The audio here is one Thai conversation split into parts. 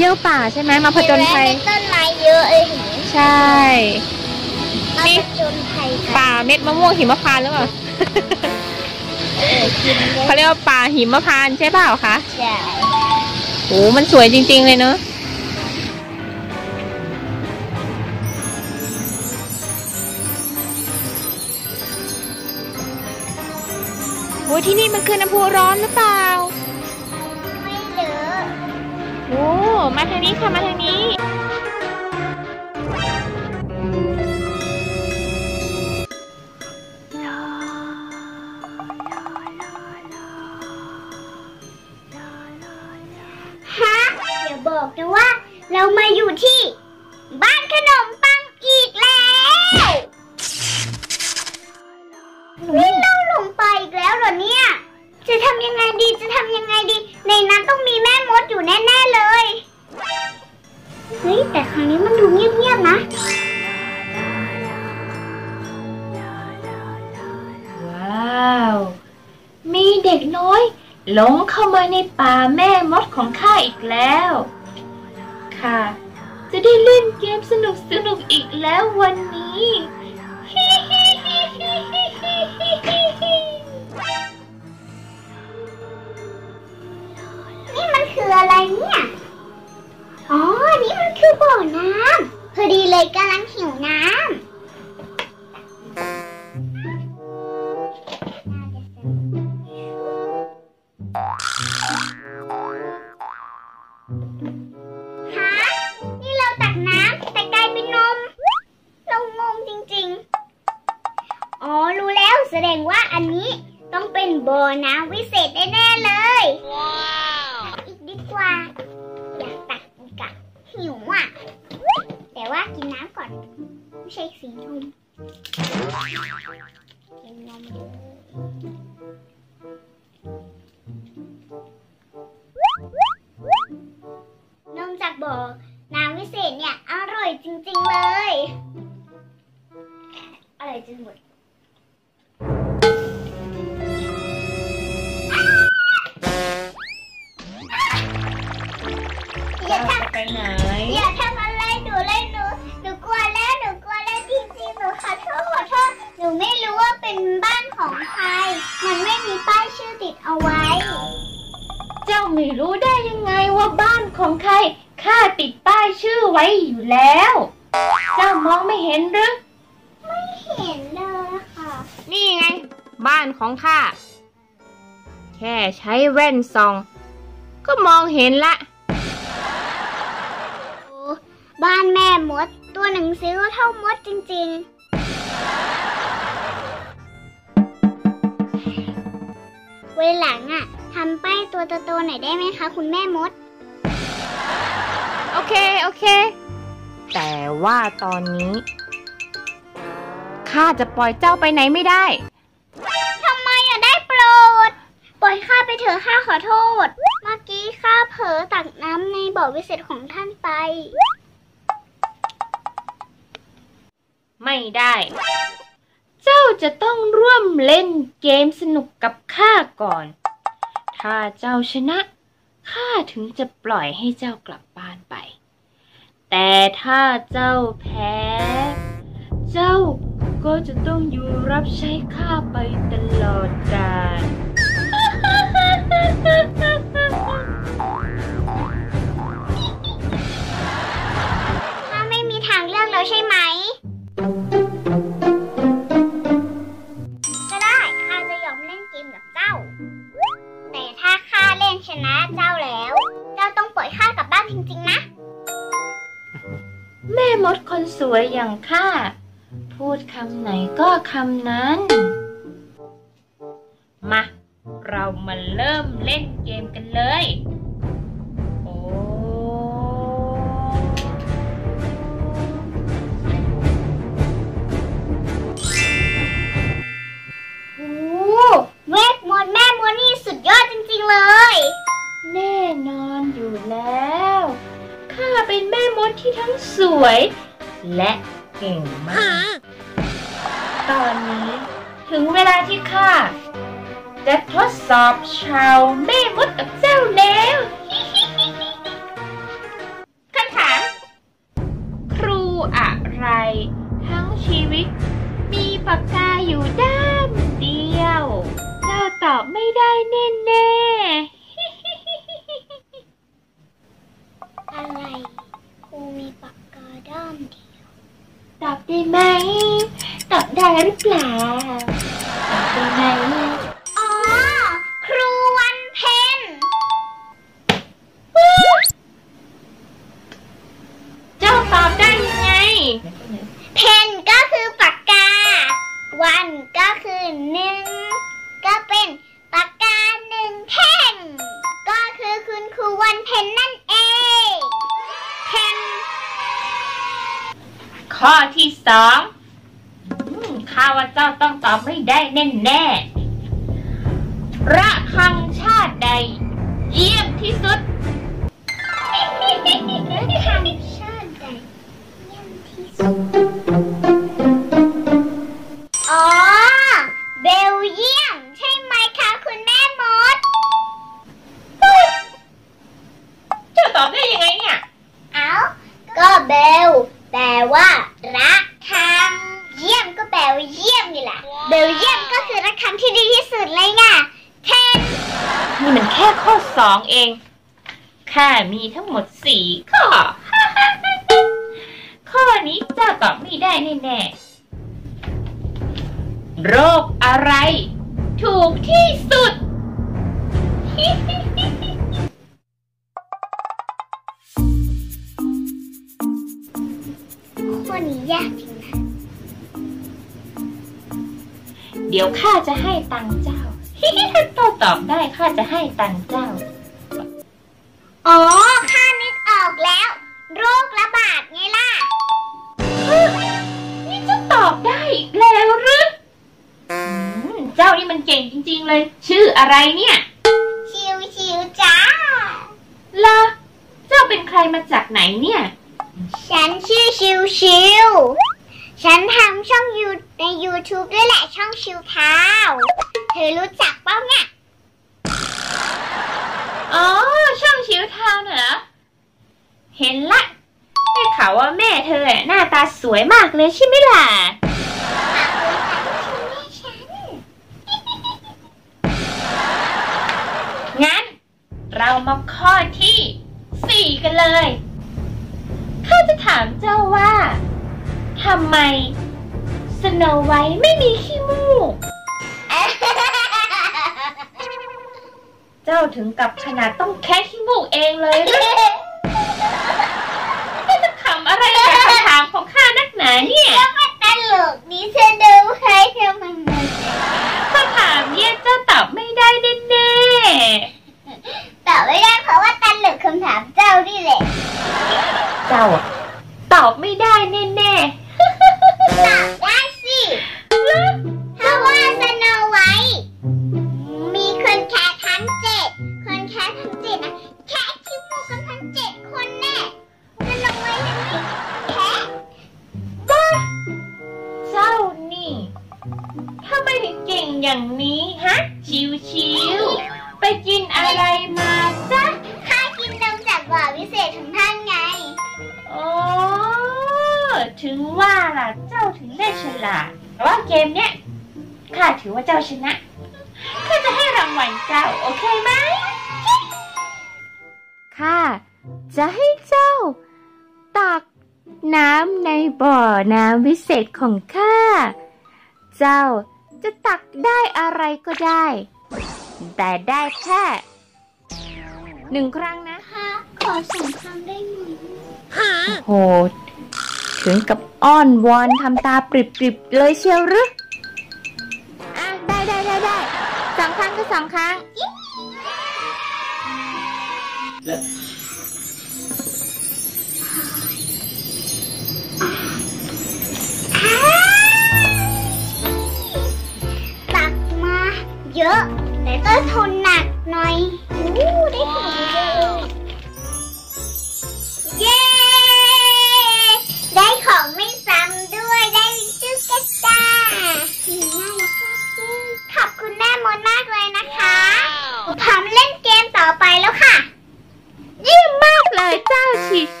ที่ยวป่าใช่ไหมมาผจญภัยเห็นไหมมีต้นไม้เยอะเลยเห็นไหมใช่มาผจญภัยกันป่าเม็ดมะม่วงหิมพานต์หรือเปล่าเออกินได้เขาเรียกว่าป่าหิมพานต์ใช่เปล่าคะใช่โอ้มันสวยจริง ๆ เลยเนอะโอ้ยที่นี่มันคือน้ำพุร้อนหรือเปล่า มาทางนี้ค่ะ มาทางนี้ ฮะอย่าบอกนะว่า เรามาอยู่ที่ บ้านขนมปังอีกแล้วนี่เราหลงไปอีกแล้วเหรอเนี่ย จะทำยังไงดีจะทำยังไงดี ในนั้นต้องมีแม่มดอยู่แน่ ๆ เลย เฮ้ยแต่ครั้งนี้มันดูเงียบๆนะ ว้าว มีเด็กน้อย หลงเข้ามาในป่าแม่มดของข้าอีกแล้วค่ะ จะได้เล่นเกมสนุกสนุกๆอีกแล้ววันนี้นี่ งว่าอันนี้ต้องเป็นบ่อน้ำวิเศษแน่ๆเลยอีกดีกว่า อยากตักอีกอะหิวอะ แต่ว่ากินน้ำก่อน ไม่ใช่สีนมกินนมเลยนมจากบ่อน้ำวิเศษเนี่ย อร่อยจริงๆเลย อร่อยจนหมด ไปไหน อย่าทำอะไรหนูเลยหนูหนูกลัวแล้วหนูกลัวแล้วจริงๆหนูขอโทษขอโทษหนูไม่รู้ว่าเป็นบ้านของใคร มันไม่มีป้ายชื่อติดเอาไว้ เจ้าไม่รู้ได้ยังไงว่าบ้านของใครข้าติดป้ายชื่อไว้อยู่แล้ว เจ้ามองไม่เห็นหรือเห็นเลยค่ะนี่ไง บ้านของข้าแค่ใช้แว่นส่อง ก็มองเห็นละโอ้ บ้านแม่มด ตัวหนังสือก็เท่ามดจริง ๆ เวลาหลังอะทำป้ายตัวโตๆหน่อยได้ไหมคะ คุณแม่มด โอเค โอเค แต่ว่าตอนนี้ข้าจะปล่อยเจ้าไปไหนไม่ได้ ทำไมอะได้โปรด ปล่อยข้าไปเถอะข้าขอโทษ เมื่อกี้ข้าเผลอตักน้ำในบ่อวิเศษของท่านไป ไม่ได้ เจ้าจะต้องร่วมเล่นเกมสนุกกับข้าก่อน ถ้าเจ้าชนะ ข้าถึงจะปล่อยให้เจ้ากลับบ้านไป แต่ถ้าเจ้าแพ้ เจ้าก็จะต้องอยู่รับใช้ข้าไปตลอดกาล คนสวยอย่างข้า พูดคำไหนก็คำนั้น มา เรามาเริ่มเล่นเกมกันเลย สอบชาวแม่มดกับเจ้าแล้ว คำถาม ครูอะไร ทั้งชีวิต มีปากกาอยู่ด้านเดียว เจ้าตอบไม่ได้แน่แน่อะไรครูมีปากกาด้านเดียว ตอบได้ไหม ตอบได้หรือเปล่า ตอบได้ไหม คือหนึ่งก็เป็นปากกาหนึ่งแท่ง ก็คือคุณครูวันเพ็ญนั่นเองเพนข้อที่สองข้าว่าเจ้าต้องตอบไม่ได้แน่แน่ๆระฆังชาติใด เยี่ยมที่สุด นี่มันแค่ข้อสองเอง ข้ามีทั้งหมดสี่ข้อ ข้อนี้เจ้าตอบไม่ได้แน่ๆ โรคอะไร ถูกที่สุด ข้อนี้ยากจริงนะ เดี๋ยวข้าจะให้ตังค์เจ้า ถ้าเจ้าตอบได้ข้าจะให้ตังค์เจ้า อ๋อ ข้านึกออกแล้ว โรคระบาดไงล่ะ นี่เจ้าตอบได้อีกแล้วหรืออืมเจ้านี่มันเก่งจริง ๆ เลย ชื่ออะไรเนี่ยชิวชิวๆจ้าล่ะเจ้าเป็นใครมาจากไหนเนี่ย ฉันชื่อชิวชิว ฉันทำช่องยูใน YouTube ด้วยแหละช่องชิวเท้า เธอรู้จักเปล่าเนี่ย อ๋อ ช่องชิวทาวน์เหรอ เห็นละได้ข่าวว่าแม่เธออะหน้าตาสวยมากเลยใช่ไหมล่ะ งั้น เรามาข้อที่สี่กันเลยข้าจะถามเจ้าว่าทำไมสโนไวท์ไม่มีขี้มูก จ้าถึงกับขนาดต้องแคะขี้มูกเองเลยหรือเจ้าจะขำอะไรกับคำถามของข้านักหนาเนี่ยตลกดีเธอดูให้เธ แค่ทั้งเจ็ดนะแค่ขี้มูกกันทั้งเจ็ดคนแน่สโนไวท์ยังไม่แค่ๆบ้าเจ้านี่ทำไมถึงเก่งอย่างนี้ฮะ ชิวๆไปกินอะไรมาจ๊ะข้ากินนมจากบ่อวิเศษของท่านไงอ๋อถึงว่าล่ะเจ้าถึงได้ฉลาดแต่ว่าเกมเนี้ยข้าถือว่าเจ้าชนะข้าจะให้รางวัลเจ้า โอเคไหม ค่ะจะให้เจ้า ตักน้ำในบ่อน้ำวิเศษของข้า เจ้าจะตักได้อะไรก็ได้ แต่ได้แค่หนึ่งครั้งนะค่ะขอสองครั้งได้ไหมโหถึงกับอ้อนวอนทำตาปริบๆเลยเชียวหรืออะได้ได้ได้ได้สองครั้งก็สองครั้ง ตั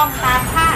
องตามค่า